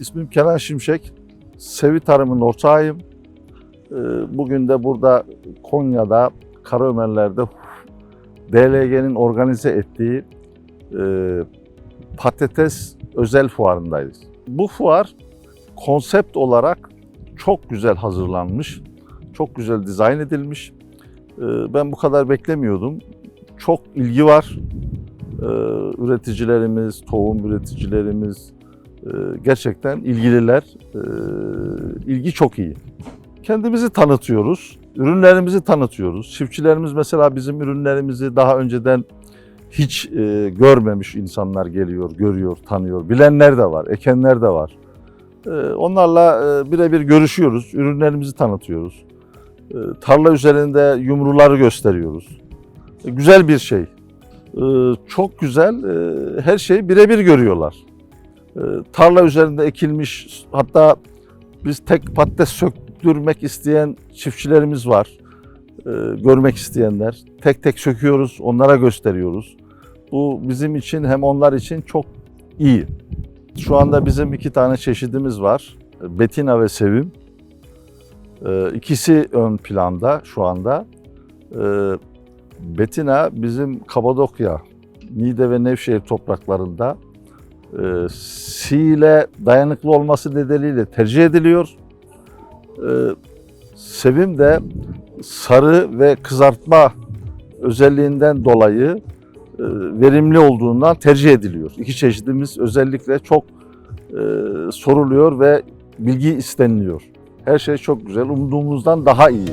İsmim Kenan Şimşek. Sevi Tarım'ın ortağıyım. Ee, Bugün de burada Konya'da Karaömerler'de DLG'nin organize ettiği e, patates özel fuarındayız. Bu fuar konsept olarak çok güzel hazırlanmış, çok güzel dizayn edilmiş. Ee, Ben bu kadar beklemiyordum. Çok ilgi var. Ee, Üreticilerimiz, tohum üreticilerimiz, gerçekten ilgililer. Ee, İlgi çok iyi. Kendimizi tanıtıyoruz, ürünlerimizi tanıtıyoruz. Çiftçilerimiz mesela bizim ürünlerimizi daha önceden hiç e, görmemiş insanlar geliyor, görüyor, tanıyor. Bilenler de var, ekenler de var. Ee, Onlarla e, birebir görüşüyoruz, ürünlerimizi tanıtıyoruz. Ee, Tarla üzerinde yumruları gösteriyoruz. Güzel bir şey. Ee, Çok güzel, e, her şeyi birebir görüyorlar. Ee, Tarla üzerinde ekilmiş, hatta biz tek patates söktürmek isteyen çiftçilerimiz var. Ee, Görmek isteyenler. Tek tek söküyoruz, onlara gösteriyoruz. Bu bizim için hem onlar için çok iyi. Şu anda bizim iki tane çeşidimiz var. Betina ve Sevim. Ee, İkisi ön planda şu anda. Betina bizim Kapadokya, Niğde ve Nevşehir topraklarında e, sile dayanıklı olması nedeniyle tercih ediliyor. Ee, Sevim de sarı ve kızartma özelliğinden dolayı e, verimli olduğundan tercih ediliyor. İki çeşidimiz özellikle çok e, soruluyor ve bilgi isteniliyor. Her şey çok güzel, umduğumuzdan daha iyi.